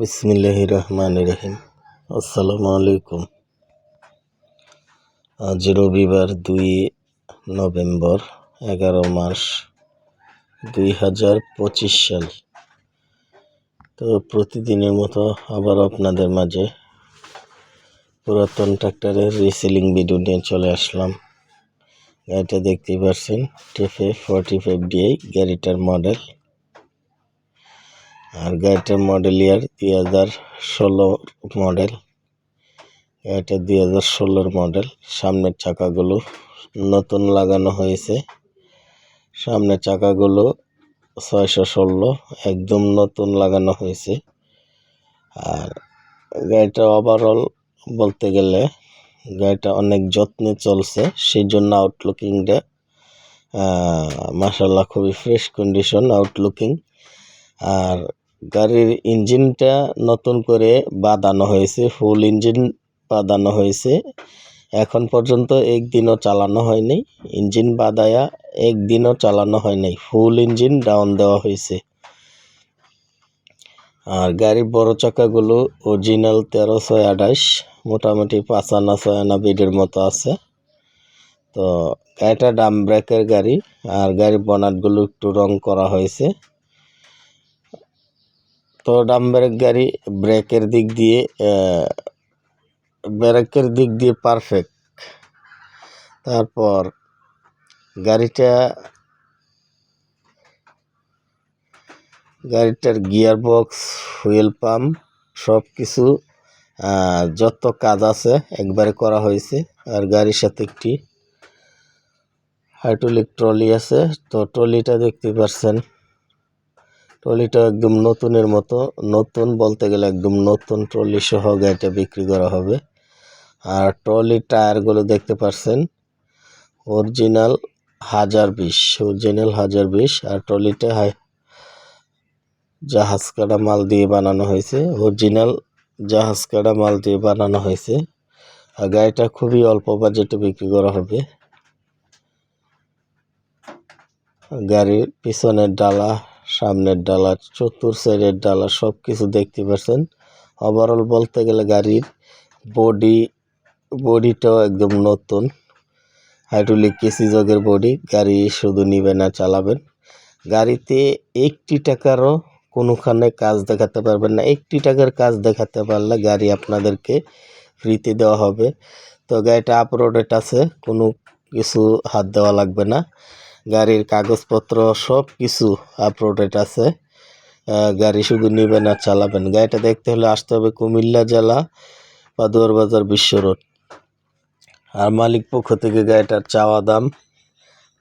বিসমিল্লাহ রহমান রহিম। আসসালামু আলাইকুম। আজ রবিবার দুই নভেম্বর, এগারো মাস দুই হাজার পঁচিশ সাল। তো প্রতিদিনের মতো আবার আপনাদের মাঝে পুরাতন ট্রাক্টরের রিসেলিং ভিডিও নিয়ে চলে আসলাম। গাড়িটা দেখতেই পারছেন টেফে ফর্টি ফাইভ ডিআই গাড়িটার মডেল আর গাড়িটার মডেল ইয়ার দুই হাজার ষোলো মডেল এটা দুই হাজার ষোলোর মডেল সামনের চাকাগুলো নতুন লাগানো হয়েছে। সামনের চাকাগুলো ছয়শো ষোলো, একদম নতুন লাগানো হয়েছে। আর গাড়িটা ওভারঅল বলতে গেলে গাড়িটা অনেক যত্নে চলছে সেই জন্য আউটলুকিংটা মাসাল্লাহ খুবই ফ্রেশ কন্ডিশন আউটলুকিং আর গাড়ির ইঞ্জিনটা নতুন করে বাঁধানো হয়েছে ফুল ইঞ্জিন বাঁধানো হয়েছে। এখন পর্যন্ত একদিনও চালানো হয়নি। ইঞ্জিন বাঁধায়া একদিনও চালানো হয় নাই ফুল ইঞ্জিন ডাউন দেওয়া হয়েছে। আর গাড়ির বড় চাকাগুলো অরিজিনাল তেরো ছয় আঠাশ, মোটামুটি পাঁচ আনা ছয় আনা বেডের মতো আছে। তো এটা ডাম ব্রেকের গাড়ি। আর গাড়ির বনাটগুলো একটু রং করা হয়েছে। তো ব্রেক গাড়ি ব্রেকের দিক দিয়ে ব্রেকের দিক দিয়ে পারফেক্ট তারপর গাড়িটা, গাড়িটার গিয়ার বক্স হুইল পাম্প সব কিছু যত কাজ আছে একবারে করা হয়েছে। আর গাড়ির সাথে একটি হাইড্রোলিক ট্রলি আছে। তো ট্রলিটা দেখতে পাচ্ছেন ট্রলিটা একদম নতুনের মতো। নতুন বলতে গেলে একদম নতুন ট্রলি সহ গাড়িটা বিক্রি করা হবে। আর ট্রলির টায়ারগুলো দেখতে পাচ্ছেন অরিজিনাল হাজার বিশ, অরিজিনাল হাজার বিশ। আর ট্রলিটা হাই জাহাজ কাটা মাল দিয়ে বানানো হয়েছে। অরিজিনাল জাহাজ কাটা মাল দিয়ে বানানো হয়েছে। আর গাড়িটা খুবই অল্প বাজেটে বিক্রি করা হবে। গাড়ির পিছনের ডালা সামনের ডালা চতুর সাইডের ডালা সব কিছু দেখতে পাচ্ছেন ওভারঅল বলতে গেলে গাড়ির বডি বডিটাও একদম নতুন। হাইড্রোলিক কেসি জগের বডি গাড়ি শুধু নিবে না, চালাবেন। গাড়িতে একটি টাকারও কোনোখানে কাজ দেখাতে পারবেন না। একটি টাকার কাজ দেখাতে পারলে গাড়ি আপনাদেরকে ফ্রিতে দেওয়া হবে। তো গাড়িটা আপরোডেড আছে, কোনো কিছু হাত দেওয়া লাগবে না। গাড়ির কাগজপত্র সব কিছু আপরোডেড আছে গাড়ি শুধু নেবেন আর চালাবেন। গাড়িটা দেখতে হলে আসতে হবে কুমিল্লা জেলা, পাদুয়ার বাজার বিশ্ব রোড। আর মালিক পক্ষ থেকে গাড়িটার চাওয়া দাম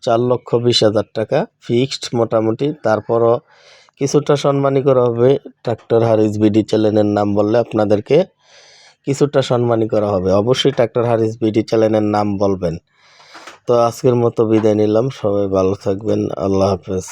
চার লক্ষ বিশ হাজার টাকা ফিক্সড মোটামুটি। তারপরও কিছুটা সম্মানী করা হবে। ট্রাক্টর হারিস বিডি চ্যানেলের নাম বললে আপনাদেরকে কিছুটা সম্মানী করা হবে। অবশ্যই ট্রাক্টর হারিস বিডি চ্যানেলের নাম বলবেন। তো আজকের মতো বিদায় নিলাম। সবাই ভালো থাকবেন। আল্লাহ হাফেজ।